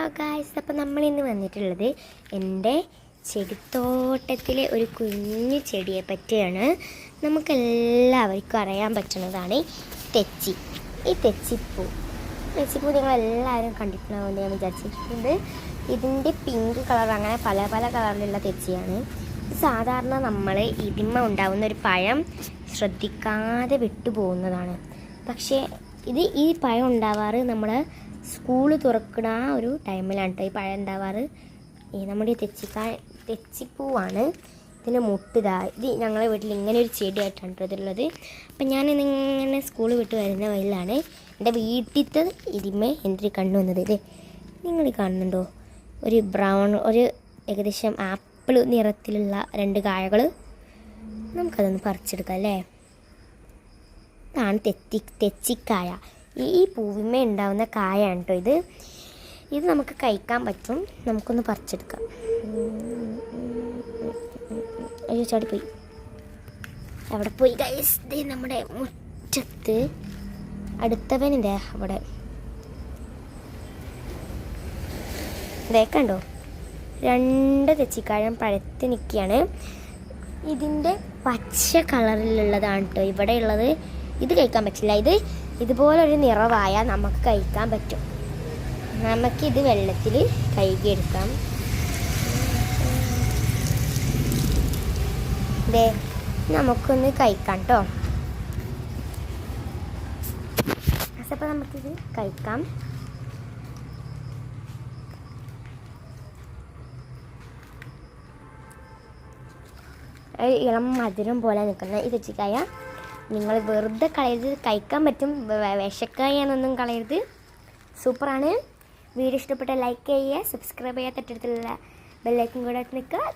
Hello guys അപ്പോൾ നമ്മൾ ഇന്ന് വന്നിട്ടുള്ളത് എന്റെ ചെടിത്തോട്ടത്തിലെ ഒരു കുഞ്ഞു ചെടിയെ പറ്റിയാണ്. നമുക്കെല്ലാവർക്കും അറിയാൻ പറ്റുന്നതാണ് തെച്ചി. ഈ തെച്ചിപ്പൂ. തെച്ചിപ്പൂ നിങ്ങളെല്ലാവരും കണ്ടിട്ടുണ്ടാവുമെന്ന് ഞാൻ വിചാരിച്ചിട്ടുണ്ട്. ഇതിന്റെ പിങ്ക് കളർ അങ്ങനെ പല പല കളറിലുള്ള തെച്ചിയാണ്. സാധാരണ നമ്മൾ ഇതിമ്മ ഉണ്ടാവുന്ന ഒരു പഴം ശ്രദ്ധിക്കാതെ വിട്ടുപോകുന്നതാണ്. പക്ഷേ ഇത് ഈ പഴം ഉണ്ടാവാറ് നമ്മൾ സ്കൂൾ തുറക്കണ ആ ഒരു ടൈമിലാണ് കേട്ടോ ഈ പഴം ഉണ്ടാവാറ് ഈ നമ്മുടെ തെച്ചിക്കാ തെച്ചിപ്പൂവാണ്. ഇതിന്റെ മുട്ടിതാ ഇത് ഞങ്ങളെ വീട്ടിൽ ഇങ്ങനെ ഒരു ചെടിയായിട്ടാണ് കേട്ടോ ഇതുള്ളത് അപ്പം ഞാൻ ഇന്നിങ്ങനെ സ്കൂൾ വിട്ട് വരുന്ന വഴിയിലാണ് എന്റെ വീട്ടിലത്തെ ഇതിന്മേ എന്റെ കണ്ണു വന്നത് ഇതേ നിങ്ങൾ കാണുന്നുണ്ടോ? ഒരു ബ്രൗൺ ഒരു ഏകദേശം ആപ്പിൾ നിറത്തിലുള്ള രണ്ട് കായകൾ. നമുക്കതൊന്ന് പറിച്ചെടുക്കാം അല്ലേ? ഇതാണ് തെത്തി തെച്ചിക്കായ. ഈ പൂവിന്മേ ഉണ്ടാവുന്ന കായാണ് കേട്ടോ ഇത്. ഇത് നമുക്ക് കഴിക്കാൻ പറ്റും. നമുക്കൊന്ന് പറിച്ചെടുക്കാം. അയ്യോ പോയി അവിടെ പോയി ഗൈസ് നമ്മുടെ മുറ്റത്ത് അടുത്തവനിതേ അവിടെ. ദേ കണ്ടോ രണ്ട് തെച്ചിക്കാഴം പഴുത്ത് നിൽക്കുകയാണ്. ഇതിന്റെ പച്ച കളറിലുള്ളതാണ് കേട്ടോ ഇവിടെ ഉള്ളത് ഇത് കഴിക്കാൻ പറ്റില്ല. ഇത് ഇതുപോലൊരു നിറവായ നമുക്ക് കഴിക്കാൻ പറ്റും. നമുക്കിത് വെള്ളത്തിൽ കഴുകിയെടുക്കാം. ദേ നമുക്കൊന്ന് കഴിക്കാം കേട്ടോ അപ്പോൾ നമുക്കിത് കഴിക്കാം. ഇളം മധുരം പോലെ നിൽക്കുന്ന ഈ തെച്ചിക്കായ നിങ്ങൾ വെറുതെ കളയരുത്. കഴിക്കാൻ പറ്റും. വെ- വിഷക്കായ കളയരുത്. സൂപ്പറാണ്. വീഡിയോ ഇഷ്ടപ്പെട്ട ലൈക്ക് ചെയ്യുക സബ്സ്ക്രൈബ് ചെയ്യുക തൊട്ടടുത്തുള്ള ബെല്ലൈക്കും കൂടെ നിൽക്കുക.